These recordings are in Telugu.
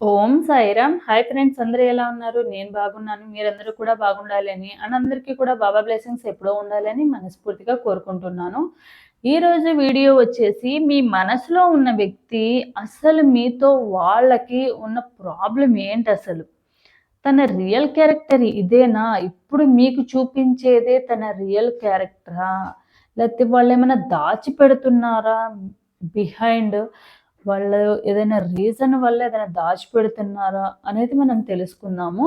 ఓం సాయిరామ్. హాయ్ ఫ్రెండ్స్ అందరూ ఎలా ఉన్నారు? నేను బాగున్నాను. మీరందరూ కూడా బాగుండాలని అండ్ అందరికీ కూడా బాబా బ్లెస్సింగ్స్ ఎప్పుడో ఉండాలని మనస్ఫూర్తిగా కోరుకుంటున్నాను. ఈరోజు వీడియో వచ్చేసి మీ మనసులో ఉన్న వ్యక్తి అసలు మీతో వాళ్ళకి ఉన్న ప్రాబ్లం ఏంటి అసలు? తన రియల్ క్యారెక్టర్ ఇదేనా? ఇప్పుడు మీకు చూపించేదే తన రియల్ క్యారెక్టరా? లేకపోతే వాళ్ళు ఏమైనా దాచిపెడుతున్నారా? బిహైండ్ వాళ్ళు ఏదైనా రీజన్ వల్ల ఏదైనా దాచిపెడుతున్నారా అనేది మనం తెలుసుకుందాము.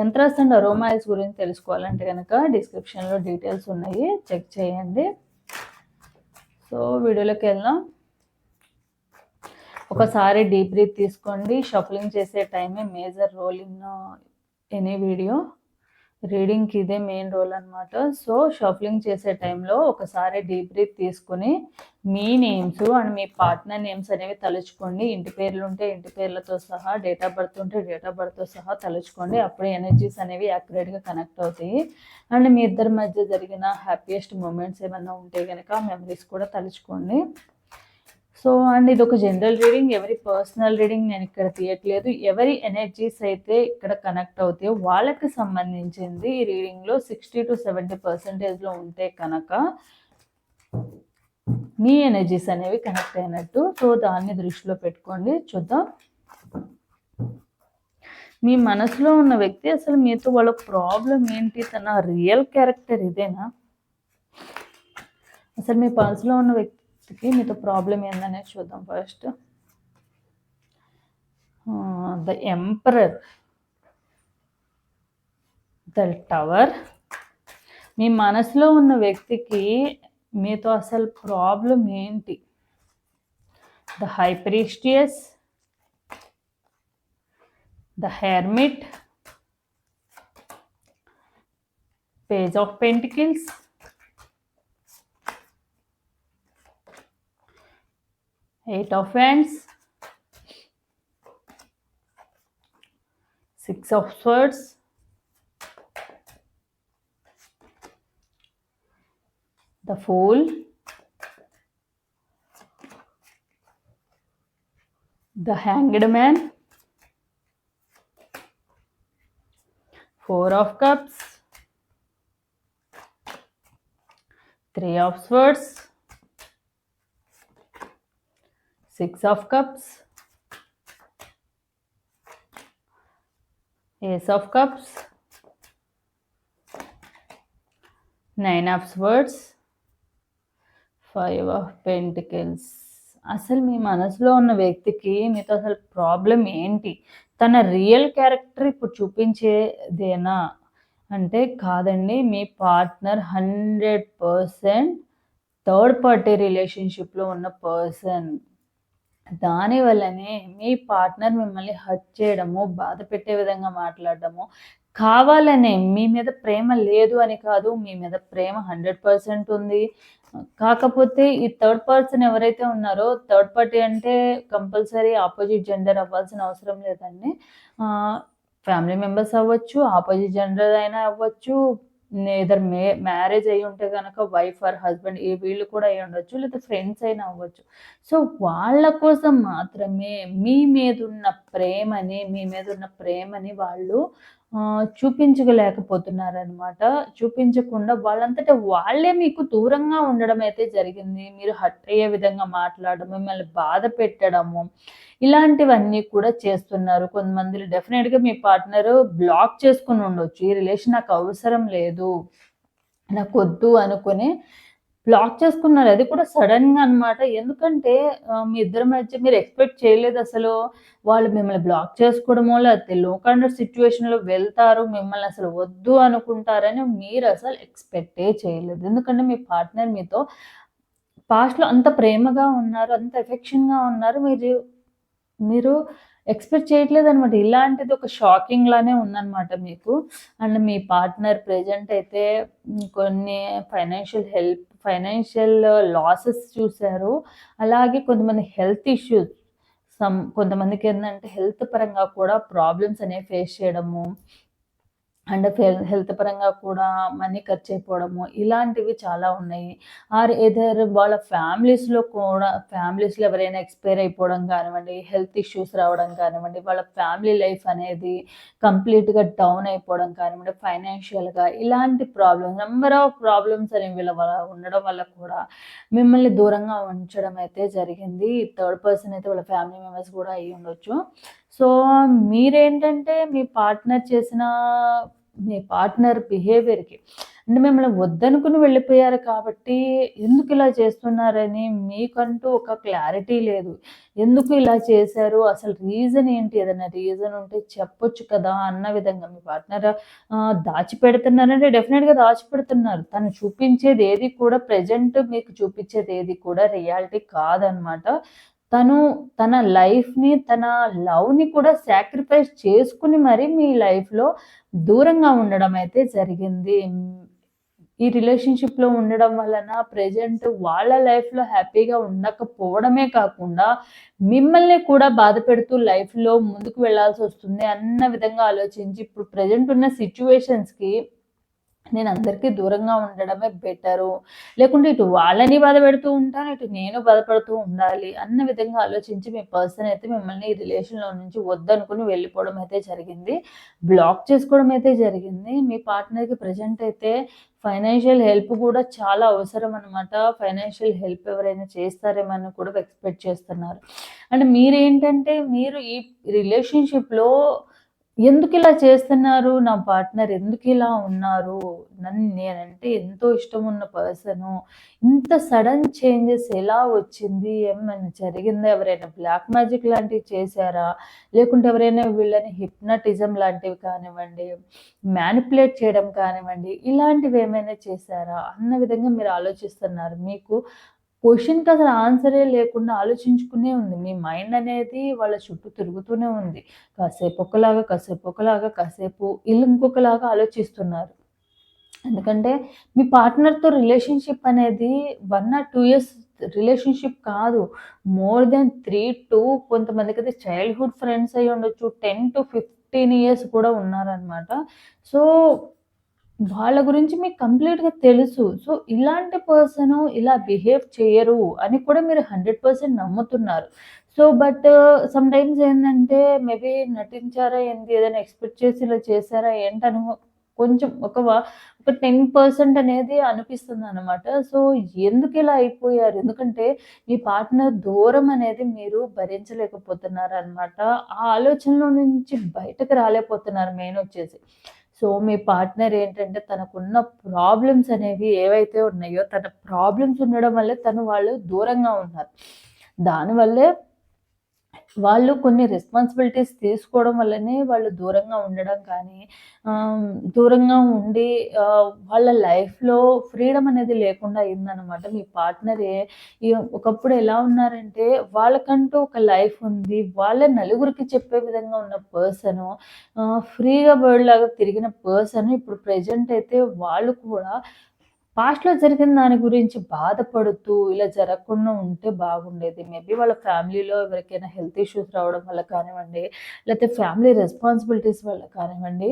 యంత్రాస్ అండ్ అరోమాయిల్స్ గురించి తెలుసుకోవాలంటే కనుక డిస్క్రిప్షన్లో డీటెయిల్స్ ఉన్నాయి. చెక్ చేయండి. సో వీడియోలోకి వెళ్దాం. ఒకసారి డీప్ బ్రీత్ తీసుకోండి. షఫలింగ్ చేసే టైమే major role in any video రీడింగ్కి ఇదే మెయిన్ రోల్ అనమాట సో షఫలింగ్ చేసే టైంలో ఒకసారి డీప్ బ్రీత్ తీసుకుని మీ నేమ్స్ అండ్ మీ పార్ట్నర్ నేమ్స్ అనేవి తలుచుకోండి. ఇంటి పేర్లు ఉంటే ఇంటి పేర్లతో సహా డేట్ ఆఫ్ బర్త్ ఉంటే డేట్ ఆఫ్ బర్త్తో సహా తలుచుకోండి. అప్పుడు ఎనర్జీస్ అనేవి యాక్యురేట్గా కనెక్ట్ అవుతాయి. అండ్ మీ ఇద్దరి మధ్య జరిగిన హ్యాపీయెస్ట్ మూమెంట్స్ ఏమైనా ఉంటే కనుక మెమరీస్ కూడా తలుచుకోండి. సో అండ్ ఇది ఒక జనరల్ రీడింగ్. ఎవరి పర్సనల్ రీడింగ్ నేను ఇక్కడ తీయట్లేదు. ఎవరి ఎనర్జీస్ అయితే ఇక్కడ కనెక్ట్ అవుతాయో వాళ్ళకి సంబంధించింది ఈ రీడింగ్లో సిక్స్టీ టు సెవెంటీ పర్సెంటేజ్లో ఉంటే కనుక మీ ఎనర్జీస్ అనేవి కనెక్ట్ అయినట్టు. సో దాన్ని దృష్టిలో పెట్టుకోండి. చూద్దాం. మీ మనసులో ఉన్న వ్యక్తి అసలు మీతో వాళ్ళ ప్రాబ్లం ఏంటి? తన రియల్ క్యారెక్టర్ ఇదేనా? అసలు మీ మనసులో ఉన్న వ్యక్తి పరిస్థితి మీతో ప్రాబ్లం ఏందనేది చూద్దాం first the emperor the tower మీ మనసులో ఉన్న వ్యక్తికి మీతో అసలు ప్రాబ్లం ఏంటి? The high priestess the hermit page of pentacles eight of wands. Six of swords. The fool. The hanged man. Four of cups. Three of swords Six of Cups, Ace of Cups, Nine of Swords, five of pentacles అసలు మీ మనసులో ఉన్న వ్యక్తికి మీతో అసలు ప్రాబ్లం ఏంటి? తన రియల్ క్యారెక్టర్ ఇప్పుడు చూపించేదేనా? అంటే కాదండి మీ partner hundred percent third party రిలేషన్షిప్లో ఉన్న పర్సన్ దానివల్లనే మీ పార్ట్నర్ మిమ్మల్ని హర్ట్ చేయడము బాధ పెట్టే విధంగా మాట్లాడడము కావాలనే మీ మీద ప్రేమ లేదు అని కాదు మీ మీద ప్రేమ హండ్రెడ్ పర్సెంట్ ఉంది. కాకపోతే ఈ థర్డ్ పర్సన్ ఎవరైతే ఉన్నారో థర్డ్ పార్టీ అంటే కంపల్సరీ ఆపోజిట్ జెండర్ అవ్వాల్సిన అవసరం లేదండి. ఫ్యామిలీ మెంబర్స్ అవ్వచ్చు ఆపోజిట్ జెండర్ అయినా అవ్వచ్చు ఇద్దరు మే మ్యారేజ్ అయి ఉంటే కనుక వైఫ్ ఆర్ హస్బెండ్ ఏ వీళ్ళు కూడా అయ్యి ఉండొచ్చు లేదా ఫ్రెండ్స్ అయినా అవ్వచ్చు. సో వాళ్ళ కోసం మాత్రమే మీ మీద ఉన్న ప్రేమని మీ మీద ఉన్న ప్రేమని వాళ్ళు చూపించలేకపోతున్నారనమాట చూపించకుండా వాళ్ళంతటా వాళ్ళే మీకు దూరంగా ఉండడం అయితే జరిగింది. మీరు హట్ అయ్యే విధంగా మాట్లాడడం మిమ్మల్ని బాధ పెట్టడము ఇలాంటివన్నీ కూడా చేస్తున్నారు. కొంతమంది డెఫినెట్గా మీ పార్ట్నర్ బ్లాక్ చేసుకుని ఉండొచ్చు. ఈ రిలేషన్ నాకు అవసరం లేదు నాకు వద్దు అనుకునే బ్లాక్ చేసుకున్నారు. అది కూడా సడన్గా అనమాట ఎందుకంటే మీ ఇద్దరి మధ్య మీరు ఎక్స్పెక్ట్ చేయలేదు అసలు. వాళ్ళు మిమ్మల్ని బ్లాక్ చేసుకోవడమో లేకపోతే లోకండర్ సిచ్యువేషన్లో వెళ్తారు మిమ్మల్ని అసలు వద్దు అనుకుంటారని మీరు అసలు ఎక్స్పెక్టే చేయలేదు. ఎందుకంటే మీ పార్ట్నర్ మీతో పాస్ట్లో అంత ప్రేమగా ఉన్నారు అంత ఎఫెక్షన్గా ఉన్నారు. మీరు మీరు ఎక్స్‌పెక్ట్ చేయట్లేదు అనమాట ఇలాంటిది ఒక షాకింగ్ లానే ఉందన్నమాట మీకు. అండ్ మీ పార్ట్నర్ ప్రెజెంట్ అయితే కొన్ని ఫైనాన్షియల్ హెల్ప్ ఫైనాన్షియల్ లాసెస్ చూసారు. అలాగే కొంతమంది హెల్త్ ఇష్యూస్ సమ్ కొంతమందికేందంటే హెల్త్ పరంగా కూడా ప్రాబ్లమ్స్ అనేవి ఫేస్ చేయడము. అండ్ హెల్త్ పరంగా కూడా మనీ ఖర్చు అయిపోవడము ఇలాంటివి చాలా ఉన్నాయి. ఆర్ ఎదర్ వాళ్ళ ఫ్యామిలీస్‌లో కూడా ఫ్యామిలీస్‌లో ఎవరైనా ఎక్స్‌పైర్ అయిపోవడం కానివ్వండి, హెల్త్ ఇష్యూస్ రావడం కానివ్వండి, వాళ్ళ ఫ్యామిలీ లైఫ్ అనేది కంప్లీట్‌గా డౌన్ అయిపోవడం కానివ్వండి, ఫైనాన్షియల్‌గా ఇలాంటి ప్రాబ్లమ్స్ నెంబర్ ఆఫ్ ప్రాబ్లమ్స్ అనేవి వీళ్ళ వల్ల ఉండడం వల్ల కూడా మిమ్మల్ని దూరంగా ఉంచడం అయితే జరిగింది. థర్డ్ పర్సన్ అయితే వాళ్ళ ఫ్యామిలీ మెంబర్స్ కూడా అయ్యుండొచ్చు. సో, మీరేంటంటే మీ పార్ట్నర్ చేసిన మీ పార్ట్నర్ బిహేవియర్‌కి అంటే మిమ్మల్ని వద్దనుకుని వెళ్ళిపోయారు కాబట్టి, ఎందుకు ఇలా చేస్తున్నారని మీకంటూ ఒక క్లారిటీ లేదు. ఎందుకు ఇలా చేశారు? అసలు రీజన్ ఏంటి? ఏదైనా రీజన్ ఉంటే చెప్పొచ్చు కదా! అన్న విధంగా మీ పార్ట్నర్ దాచిపెడుతున్నారంటే డెఫినెట్గా దాచిపెడుతున్నారు. తను చూపించేది ఏది కూడా ప్రెజెంట్ మీకు చూపించేది ఏది కూడా రియాలిటీ కాదనమాట. తను తన లైఫ్‌ని, తన లవ్‌ని కూడా సాక్రిఫైస్ చేసుకుని మరి మీ లైఫ్‌లో దూరంగా ఉండడం అయితే జరిగింది. ఈ రిలేషన్‌షిప్‌లో ఉండడం వలన ప్రెజెంట్ వాళ్ళ లైఫ్‌లో హ్యాపీగా ఉండకపోవడమే కాకుండా, మిమ్మల్ని కూడా బాధపెడుతూ లైఫ్‌లో ముందుకు వెళ్ళాల్సొస్తుంది అన్న విధంగా ఆలోచించి ఇప్పుడు ప్రెజెంట్ ఉన్న సిచ్యువేషన్స్కి నేను అందరికీ దూరంగా ఉండడమే బెటరు. లేకుంటే ఇటు వాళ్ళని బాధపెడుతూ ఉంటాను, ఇటు నేను బాధపడుతూ ఉండాలి అన్న విధంగా ఆలోచించి మీ పర్సన్ అయితే మిమ్మల్ని ఈ రిలేషన్‌లో నుంచి వద్దనుకుని వెళ్ళిపోవడం అయితే జరిగింది. బ్లాక్ చేసుకోవడం అయితే జరిగింది. మీ పార్ట్నర్‌కి ప్రెజెంట్ అయితే ఫైనాన్షియల్ హెల్ప్ కూడా చాలా అవసరం అనమాట. ఫైనాన్షియల్ హెల్ప్ ఎవరైనా చేస్తారేమో అని కూడా ఎక్స్‌పెక్ట్ చేస్తున్నారు. అండ్ మీరేంటంటే మీరు ఈ రిలేషన్‌షిప్‌లో ఎందుకు ఇలా చేస్తున్నారు? నా పార్ట్నర్ ఎందుకు ఇలా ఉన్నారు? నన్ను నేనంటే ఎంతో ఇష్టం ఉన్న పర్సను. ఇంత సడన్ చేంజెస్ ఎలా వచ్చింది? ఏమైనా జరిగిందా? ఎవరైనా బ్లాక్ మ్యాజిక్ లాంటివి చేశారా? లేకుంటే ఎవరైనా వీళ్ళని హిప్నటిజం లాంటివి కానివ్వండి, మ్యానిపులేట్ చేయడం కానివ్వండి, ఇలాంటివి ఏమైనా చేశారా? అన్న విధంగా మీరు ఆలోచిస్తున్నారు. మీకు క్వశ్చన్కి అసలు ఆన్సరే లేకుండా ఆలోచించుకునే ఉంది. మీ మైండ్ అనేది వాళ్ళ చుట్టూ తిరుగుతూనే ఉంది. కాసేపు ఒకలాగా, కాసేపు ఒకలాగా, కాసేపు ఇల్లు ఇంకొకలాగా ఆలోచిస్తున్నారు. ఎందుకంటే మీ పార్ట్నర్‌తో రిలేషన్‌షిప్ అనేది one or two years relationship కాదు. మోర్ దెన్ త్రీ టు కొంతమందికి అయితే చైల్డ్‌హుడ్ ఫ్రెండ్స్ అయ్యి ఉండచ్చు టెన్ టు ఫిఫ్టీన్ ఇయర్స్ కూడా ఉన్నారనమాట. సో, వాళ్ళ గురించి మీకు కంప్లీట్‌గా తెలుసు. సో, ఇలాంటి పర్సను ఇలా బిహేవ్ చెయ్యరు అని కూడా మీరు 100% నమ్ముతున్నారు. సో, బట్ సమ్‌టైమ్స్ ఏందంటే మేబీ నటించారా ఏంది? ఏదైనా ఎక్స్‌పెక్ట్ చేసి ఇలా చేశారా ఏంటను కొంచెం ఒక వ ఒక 10% అనేది అనిపిస్తుందనమాట. సో, ఎందుకిలా అయిపోయారు? ఎందుకంటే మీ పార్ట్నర్ దూరం అనేది మీరు భరించలేకపోతున్నారనమాట. ఆ ఆలోచనలో నుంచి బయటకి రాలేకపోతున్నారు మెయిన్ వచ్చేసి. సో, మీ పార్ట్నర్ ఏంటంటే తనకున్న ప్రాబ్లమ్స్ అనేవి ఏవైతే ఉన్నాయో, తన ప్రాబ్లమ్స్ ఉండడం వల్లే తను వాళ్ళు దూరంగా ఉన్నారు. దానివల్లే వాళ్ళు కొన్ని రెస్పాన్సిబిలిటీస్ తీసుకోవడం వల్లనే వాళ్ళు దూరంగా ఉండడం కానీ, దూరంగా ఉండి వాళ్ళ లైఫ్‌లో ఫ్రీడమ్ అనేది లేకుండా అయిందనమాట. మీ పార్ట్నరే ఒకప్పుడు ఎలా ఉన్నారంటే వాళ్ళకంటూ ఒక లైఫ్ ఉంది. వాళ్ళ నలుగురికి చెప్పే విధంగా ఉన్న పర్సను ఫ్రీగా బర్డ్ లాగా తిరిగిన పర్సన్ ఇప్పుడు ప్రెజెంట్ అయితే వాళ్ళు కూడా పాస్ట్‌లో జరిగిన దాని గురించి బాధపడుతూ ఇలా జరగకుండా ఉంటే బాగుండేది. మేబీ వాళ్ళ ఫ్యామిలీలో ఎవరికైనా హెల్త్ ఇష్యూస్ రావడం వల్ల కానివ్వండి, లేకపోతే ఫ్యామిలీ రెస్పాన్సిబిలిటీస్ వల్ల కానివ్వండి,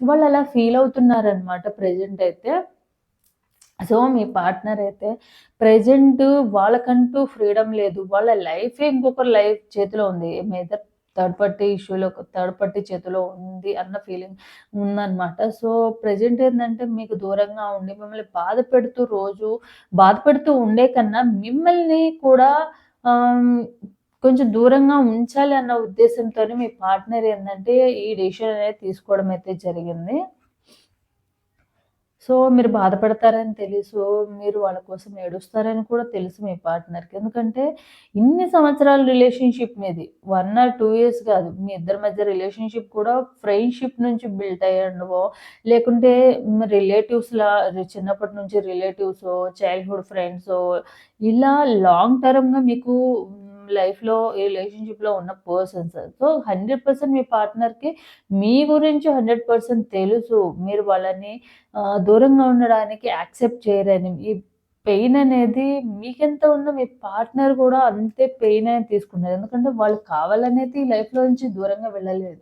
వాళ్ళు అలా ఫీల్ అవుతున్నారనమాట ప్రెజెంట్ అయితే. సో, మీ పార్ట్నర్ అయితే ప్రెజెంట్ వాళ్ళకంటూ ఫ్రీడమ్ లేదు. వాళ్ళ లైఫే ఇంకొకరి లైఫ్ చేతిలో ఉంది. మీద థర్డ్ పార్టీ ఇష్యూలో థర్డ్ పార్టీ చేతిలో ఉంది అన్న ఫీలింగ్ ఉందన్నమాట సో, ప్రెజెంట్ ఏంటంటే మీకు దూరంగా ఉండి మిమ్మల్ని బాధపెడుతూ రోజు బాధపెడుతూ ఉండే కన్నా మిమ్మల్ని కూడా కొంచెం దూరంగా ఉంచాలి అన్న ఉద్దేశంతోనే మీ పార్ట్నర్ ఏంటంటే ఈ డెసిషన్ అనేది తీసుకోవడం అయితే జరిగింది. సో, మీరు బాధపడతారని తెలుసు. మీరు వాళ్ళ కోసం ఏడుస్తారని కూడా తెలుసు మీ పార్ట్నర్‌కి. ఎందుకంటే ఇన్ని సంవత్సరాల రిలేషన్‌షిప్ మీది. వన్ ఆర్ టూ ఇయర్స్ కాదు. మీ ఇద్దరి మధ్య రిలేషన్‌షిప్ కూడా ఫ్రెండ్‌షిప్ నుంచి బిల్డ్ అయ్యండవో లేకుంటే రిలేటివ్స్‌లా చిన్నప్పటి నుంచి రిలేటివ్స్ చైల్డ్‌హుడ్ ఫ్రెండ్స్ ఇలా లాంగ్ టర్మ్‌గా మీకు లైఫ్‌లో ఈ రిలేషన్‌షిప్‌లో ఉన్న పర్సన్స్. సో, 100% మీ పార్ట్నర్‌కి మీ గురించి 100% తెలుసు. మీరు వాళ్ళని దూరంగా ఉండడానికి యాక్సెప్ట్ చేయరని. ఈ పెయిన్ అనేది మీకెంత ఉందో మీ పార్ట్నర్ కూడా అంతే పెయిన్ అనేది తీసుకున్నారు. ఎందుకంటే వాళ్ళు కావాలనేది ఈ లైఫ్‌లో నుంచి దూరంగా వెళ్ళలేదు.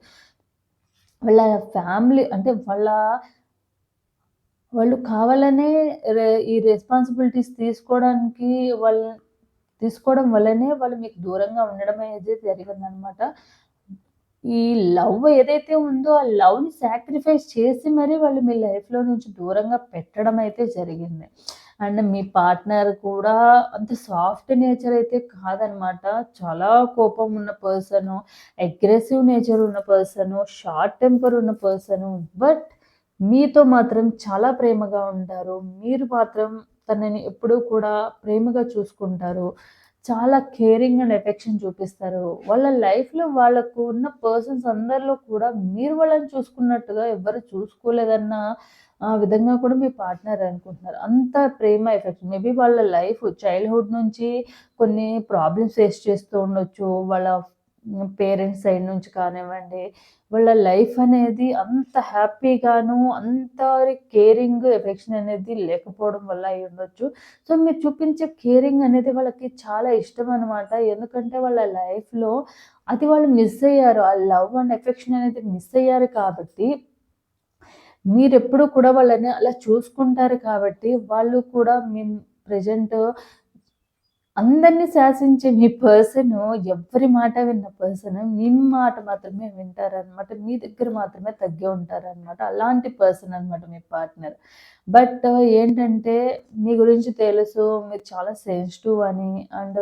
వాళ్ళ ఫ్యామిలీ అంటే వాళ్ళ వాళ్ళు కావాలనే ఈ రెస్పాన్సిబిలిటీస్ తీసుకోవడానికి వాళ్ళ తీసుకోవడం వల్లనే వాళ్ళు మీకు దూరంగా ఉండడం అనేది జరిగిందనమాట. ఈ లవ్ ఏదైతే ఉందో ఆ లవ్‌ని సాక్రిఫైస్ చేసి మరి వాళ్ళు మీ లైఫ్‌లో నుంచి దూరంగా పెట్టడం అయితే జరిగింది. అండ్ మీ పార్ట్నర్ కూడా అంత సాఫ్ట్ నేచర్ అయితే కాదనమాట. చాలా కోపం ఉన్న పర్సను, అగ్రెసివ్ నేచర్ ఉన్న పర్సను, షార్ట్ టెంపర్ ఉన్న పర్సను. బట్ మీతో మాత్రం చాలా ప్రేమగా ఉంటారు. మీరు మాత్రం తనని ఎప్పుడూ కూడా ప్రేమగా చూసుకుంటారు. చాలా కేరింగ్ అండ్ ఎఫెక్షన్ చూపిస్తారు. వాళ్ళ లైఫ్‌లో వాళ్ళకు ఉన్న పర్సన్స్ అందరిలో కూడా మీరు వాళ్ళని చూసుకున్నట్టుగా ఎవ్వరు చూసుకోలేదన్న విధంగా కూడా మీ పార్ట్నర్ అనుకుంటున్నారు. అంత ప్రేమ, ఎఫెక్షన్ మేబీ వాళ్ళ లైఫ్ చైల్డ్‌హుడ్ నుంచి కొన్ని ప్రాబ్లమ్స్ ఫేస్ చేస్తూ ఉండొచ్చు. వాళ్ళ పేరెంట్స్ సైడ్ నుంచి కానివ్వండి, వాళ్ళ లైఫ్ అనేది అంత హ్యాపీగాను, అంత కేరింగ్, ఎఫెక్షన్ అనేది లేకపోవడం వల్ల అయ్యుండొచ్చు. సో, మీరు చూపించే కేరింగ్ అనేది వాళ్ళకి చాలా ఇష్టం అనమాట ఎందుకంటే వాళ్ళ లైఫ్‌లో అది వాళ్ళు మిస్ అయ్యారు. ఆ లవ్ అండ్ ఎఫెక్షన్ అనేది మిస్ అయ్యారు కాబట్టి మీరెప్పుడు కూడా వాళ్ళని అలా చూసుకుంటారు కాబట్టి, వాళ్ళు కూడా మేము ప్రెజెంట్ అందరిని శాసించే మీ పర్సన్ ఎవరి మాట విన్న పర్సన్ మీ మాట మాత్రమే వింటారనమాట. మీ దగ్గర మాత్రమే తగ్గి ఉంటారనమాట. అలాంటి పర్సన్ అనమాట మీ పార్ట్నర్. బట్ ఏంటంటే మీ గురించి తెలుసు. మీరు చాలా సెన్సిటివ్ అని అండ్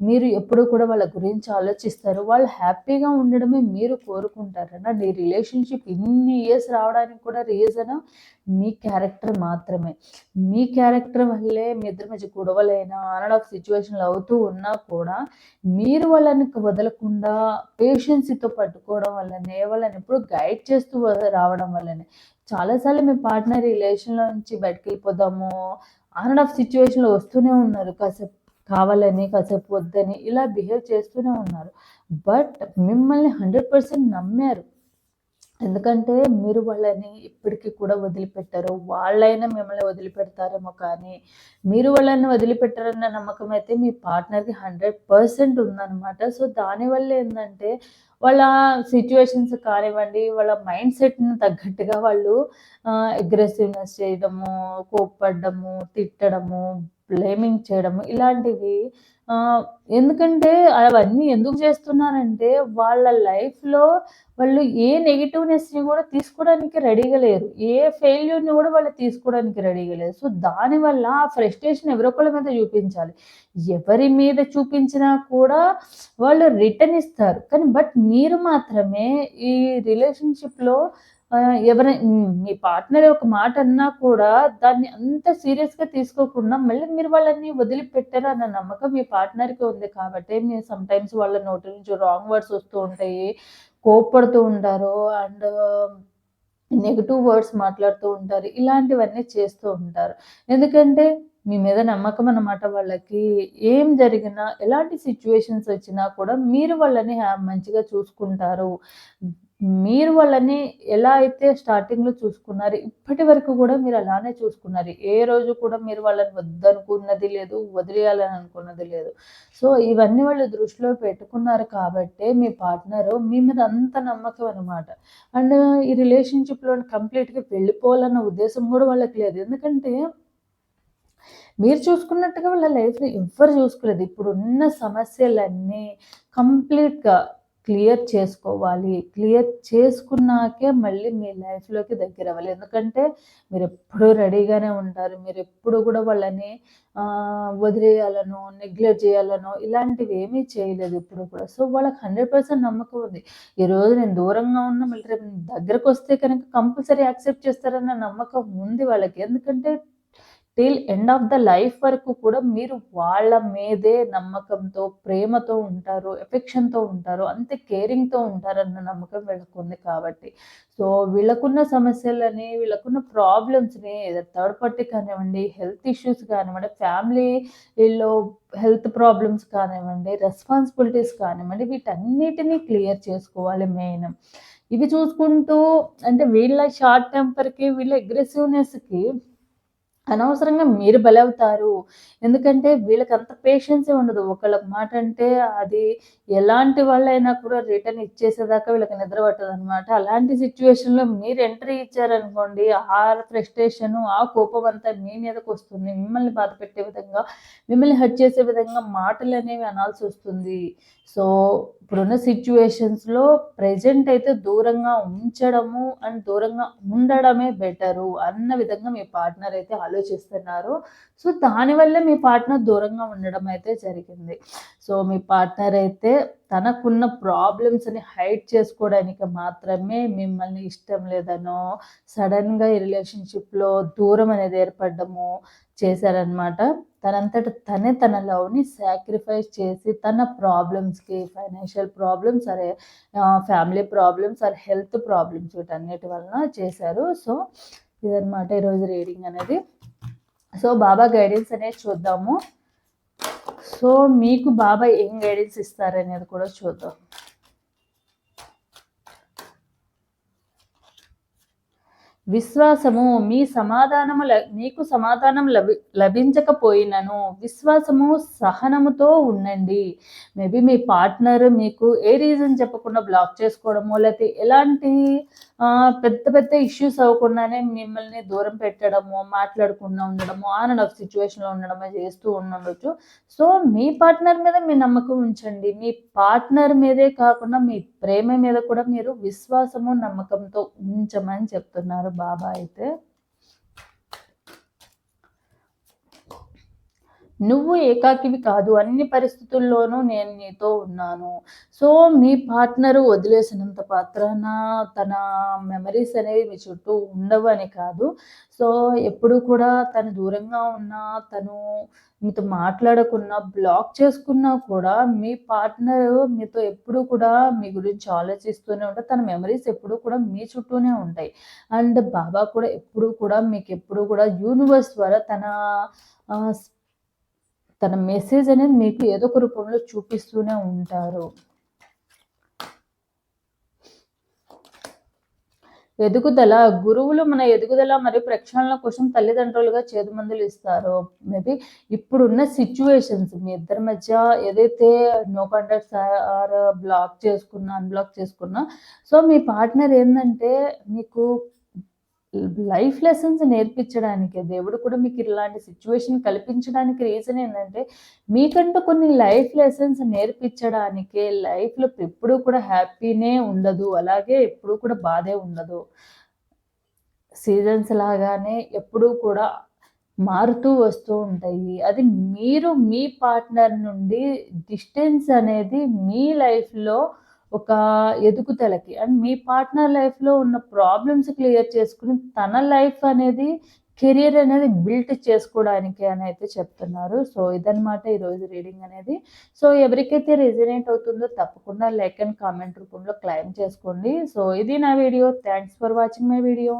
మీరు ఎప్పుడూ కూడా వాళ్ళ గురించి ఆలోచిస్తారు. వాళ్ళు హ్యాపీగా ఉండడమే మీరు కోరుకుంటారన్న నీ రిలేషన్‌షిప్ ఇన్ని ఇయర్స్ రావడానికి కూడా రీజన్ మీ క్యారెక్టర్ మాత్రమే. మీ క్యారెక్టర్ వల్లే మీ ఇద్దరి మధ్య గొడవలైనా, ఆన్ ఆఫ్ సిచ్యువేషన్లు అవుతూ ఉన్నా కూడా మీరు వాళ్ళని వదలకుండా పేషెన్సీతో పట్టుకోవడం వల్లనే, వాళ్ళని ఎప్పుడు గైడ్ చేస్తూ రావడం వల్లనే. చాలాసార్లు మీ పార్ట్నర్ రిలేషన్‌లో నుంచి బయటికెళ్ళిపోదాము, ఆన్ అండ్ ఆఫ్ సిచ్యువేషన్లో వస్తూనే ఉన్నారు. కాసేపు కావాలని, కాసేపు వద్దని ఇలా బిహేవ్ చేస్తూనే ఉన్నారు. బట్ మిమ్మల్ని 100% నమ్మారు. ఎందుకంటే మీరు వాళ్ళని ఇప్పటికి కూడా వదిలిపెట్టారు వాళ్ళైనా మిమ్మల్ని వదిలిపెడతారేమో కానీ, మీరు వాళ్ళని వదిలిపెట్టారన్న నమ్మకం అయితే మీ పార్ట్నర్‌కి హండ్రెడ్ పర్సెంట్ ఉందన్నమాట సో, దానివల్ల ఏంటంటే వాళ్ళ సిచ్యువేషన్స్ కానివ్వండి, వాళ్ళ మైండ్ సెట్‌ని తగ్గట్టుగా వాళ్ళు అగ్రెసివ్‌నెస్ చేయడము, కోప్పడము, తిట్టడము, బ్లేమింగ్ చేయడం ఇలాంటివి ఎందుకంటే అవన్నీ ఎందుకు చేస్తున్నారంటే వాళ్ళ లైఫ్‌లో వాళ్ళు ఏ నెగిటివ్నెస్ని కూడా తీసుకోవడానికి రెడీగా లేరు. ఏ ఫెయిల్యూర్‌ని కూడా వాళ్ళు తీసుకోవడానికి రెడీగా లేరు. సో, దానివల్ల ఆ ఫ్రస్ట్రేషన్ ఎవరొకళ్ళ మీద చూపించాలి. ఎవరి మీద చూపించినా కూడా వాళ్ళు రిటర్న్ ఇస్తారు. కానీ బట్ మీరు మాత్రమే ఈ రిలేషన్‌షిప్‌లో ఎవరి మీ పార్ట్నర్ ఒక మాట అన్నా కూడా దాన్ని అంత సీరియస్‌గా తీసుకోకుండా మళ్ళీ మీరు వాళ్ళని వదిలిపెట్టారు అన్న నమ్మకం మీ పార్ట్నర్‌కి ఉంది కాబట్టి మీరు సమ్‌టైమ్స్ వాళ్ళ నోటి నుంచి రాంగ్ వర్డ్స్ వస్తూ ఉంటాయి. కోప్పడుతూ ఉంటారు. అండ్ నెగిటివ్ వర్డ్స్ మాట్లాడుతూ ఉంటారు. ఇలాంటివన్నీ చేస్తూ ఉంటారు. ఎందుకంటే మీ మీద నమ్మకం అన్నమాట వాళ్ళకి. ఏం జరిగినా, ఎలాంటి సిచ్యువేషన్స్ వచ్చినా కూడా మీరు వాళ్ళని హ్యా మంచిగా చూసుకుంటారు. మీరు వాళ్ళని ఎలా అయితే స్టార్టింగ్‌లో చూసుకున్నారు ఇప్పటి వరకు కూడా మీరు అలానే చూసుకున్నారు. ఏ రోజు కూడా మీరు వాళ్ళని వద్దనుకున్నది లేదు. వదిలేయాలని అనుకున్నది లేదు. సో, ఇవన్నీ వాళ్ళు దృష్టిలో పెట్టుకున్నారు కాబట్టే మీ పార్ట్నరు మీ మీద అంత నమ్మకం అనమాట. అండ్ ఈ రిలేషన్‌షిప్‌లో కంప్లీట్‌గా వెళ్ళిపోవాలన్న ఉద్దేశం కూడా వాళ్ళకి లేదు. ఎందుకంటే మీరు చూసుకున్నట్టుగా వాళ్ళ లైఫ్‌ని ఎవ్వరు చూసుకోలేదు. ఇప్పుడున్న సమస్యలన్నీ కంప్లీట్‌గా క్లియర్ చేసుకోవాలి. క్లియర్ చేసుకున్నాకే మళ్ళీ మీ లైఫ్‌లోకి దగ్గర అవ్వాలి ఎందుకంటే మీరెప్పుడూ రెడీగానే ఉంటారు. మీరు ఎప్పుడు కూడా వాళ్ళని వదిలేయాలనో, నెగ్లెక్ట్ చేయాలనో ఇలాంటివి ఏమీ చేయలేదు ఎప్పుడు కూడా. సో, వాళ్ళకి 100% నమ్మకం ఉంది. ఈరోజు నేను దూరంగా ఉన్నా మళ్ళీ రేపు దగ్గరకొస్తే కనుక కంపల్సరీ యాక్సెప్ట్ చేస్తారన్న నమ్మకం ఉంది వాళ్ళకి. ఎందుకంటే till end of the life వరకు కూడా మీరు వాళ్ళ మీదే నమ్మకంతో ప్రేమతో ఉంటారు ఎఫెక్షన్తో ఉంటారు అంతే కేరింగ్తో ఉంటారన్న నమ్మకం వీళ్ళకు ఉంది కాబట్టి. సో వీళ్ళకున్న సమస్యలని వీళ్ళకున్న ప్రాబ్లమ్స్ని థర్డ్ పార్టీ కానివ్వండి హెల్త్ ఇష్యూస్ కానివ్వండి ఫ్యామిలీలో హెల్త్ ప్రాబ్లమ్స్ కానివ్వండి రెస్పాన్సిబిలిటీస్ కానివ్వండి వీటన్నిటినీ క్లియర్ చేసుకోవాలి మెయిన్. ఇవి చూసుకుంటూ అంటే వీళ్ళ షార్ట్ టెంపర్కి వీళ్ళ అగ్రెసివ్నెస్కి అనవసరంగా మీరు బలవుతారు. ఎందుకంటే వీళ్ళకి అంత పేషెన్సే ఉండదు. ఒకళ్ళకి మాట అంటే అది ఎలాంటి వాళ్ళైనా కూడా రిటర్న్ ఇచ్చేసేదాకా వీళ్ళకి నిద్ర పట్టదు అనమాట అలాంటి సిచ్యువేషన్లో మీరు ఎంట్రీ ఇచ్చారనుకోండి ఆ ఫ్రస్ట్రేషన్ ఆ కోపం అంతా మీ మీదకి వస్తుంది. మిమ్మల్ని బాధ పెట్టే విధంగా మిమ్మల్ని హట్ చేసే విధంగా మాటలు అనేవి అనాల్సి వస్తుంది. సో ఇప్పుడున్న సిచ్యువేషన్స్లో ప్రజెంట్ అయితే దూరంగా ఉంచడము అండ్ దూరంగా ఉండడమే బెటరు అన్న విధంగా మీ పార్ట్నర్ అయితే ఆలోచిస్తున్నారు. సో దానివల్ల మీ పార్ట్నర్ దూరంగా ఉండడం అయితే జరిగింది. సో మీ పార్ట్నర్ అయితే తనకున్న ప్రాబ్లమ్స్ని హైడ్ చేసుకోవడానికి మాత్రమే మిమ్మల్ని ఇష్టం లేదనో సడన్గా ఈ రిలేషన్షిప్లో దూరం అనేది ఏర్పడము చేశారనమాట తనంతట తనే తన లవ్ని సాక్రిఫైస్ చేసి తన ప్రాబ్లమ్స్కి ఫైనాన్షియల్ ప్రాబ్లమ్స్ అరే family problems or health problems వీటన్నిటి వలన చేశారు. సో ఇదనమాట ఈరోజు రీడింగ్ అనేది. సో బాబా గైడెన్స్ అనేది చూద్దాము. సో మీకు బాబా ఏం గైడెన్స్ ఇస్తారనేది కూడా చూద్దాం. విశ్వాసము మీ సమాధానము మీకు సమాధానం లభి లభించకపోయినను విశ్వాసము సహనముతో ఉండండి. మేబీ మీ పార్ట్నర్ మీకు ఏ రీజన్ చెప్పకుండా బ్లాక్ చేసుకోవడము లేకపోతే ఎలాంటి పెద్ద పెద్ద ఇష్యూస్ అవ్వకుండానే మిమ్మల్ని దూరం పెట్టడము మాట్లాడకుండా ఉండడము ఆన్ అండ్ ఆఫ్ సిచ్యువేషన్లో ఉండడమే చేస్తూ ఉండొచ్చు. సో మీ పార్ట్నర్ మీద మీ నమ్మకం ఉంచండి. మీ పార్ట్నర్ మీదే కాకుండా మీ ప్రేమ మీద కూడా మీరు విశ్వాసము నమ్మకంతో ఉంచమని చెప్తున్నారు బాబా అయితే. నువ్వు ఏకాకివి కాదు. అన్ని పరిస్థితుల్లోనూ నేను నీతో ఉన్నాను. సో మీ పార్ట్నర్ వదిలేసినంత పాత్రాన? తన మెమరీస్ అనేవి మీ చుట్టూ ఉండవు అని కాదు. సో ఎప్పుడు కూడా తను దూరంగా ఉన్నా తను మీతో మాట్లాడకున్నా బ్లాక్ చేసుకున్నా కూడా మీ పార్ట్నర్ మీతో ఎప్పుడు కూడా మీ గురించి ఆలోచిస్తూనే ఉంటాయి తన మెమరీస్ ఎప్పుడు కూడా మీ చుట్టూనే ఉంటాయి. అండ్ బాబా కూడా ఎప్పుడు కూడా మీకు ఎప్పుడు కూడా యూనివర్స్ ద్వారా తన తన మెసేజ్ అనేది మీకు ఏదో ఒక రూపంలో చూపిస్తూనే ఉంటారు. ఎదుగుదల గురువులు మన ఎదుగుదల మరియు ప్రక్షాళన కోసం తల్లిదండ్రులుగా చేదు మందులు ఇస్తారు మేబీ ఇప్పుడున్న సిచ్యువేషన్స్ మీ ఇద్దరి మధ్య ఏదైతే నో కాంటాక్ట్స్ ఆర్ బ్లాక్ చేసుకున్నా అన్బ్లాక్ చేసుకున్నా సో మీ పార్ట్నర్ ఏంటంటే మీకు లైఫ్ లెసన్స్ నేర్పించడానికి దేవుడు కూడా మీకు ఇలాంటి సిచ్యువేషన్ కల్పించడానికి రీజన్ ఏంటంటే మీకంటూ కొన్ని లైఫ్ లెసన్స్ నేర్పించడానికి లైఫ్లో ఎప్పుడూ కూడా హ్యాపీనే ఉండదు అలాగే ఎప్పుడూ కూడా బాధే ఉండదు. సీజన్స్ లాగానే ఎప్పుడూ కూడా మారుతూ వస్తూ ఉంటాయి. అది మీరు మీ పార్ట్నర్ నుండి డిస్టెన్స్ అనేది మీ లైఫ్లో ఒక ఎదుగుదలకి అండ్ మీ పార్ట్నర్ లైఫ్లో ఉన్న ప్రాబ్లమ్స్ క్లియర్ చేసుకుని తన లైఫ్ అనేది కెరియర్ అనేది బిల్ట్ చేసుకోవడానికి అని అయితే చెప్తున్నారు. సో ఇదనమాట ఈరోజు రీడింగ్ అనేది. సో ఎవరికైతే రెజినేట్ అవుతుందో తప్పకుండా లైక్ అండ్ కామెంట్ రూపంలో క్లైమ్ చేసుకోండి. సో ఇది నా video. Thanks for watching my video.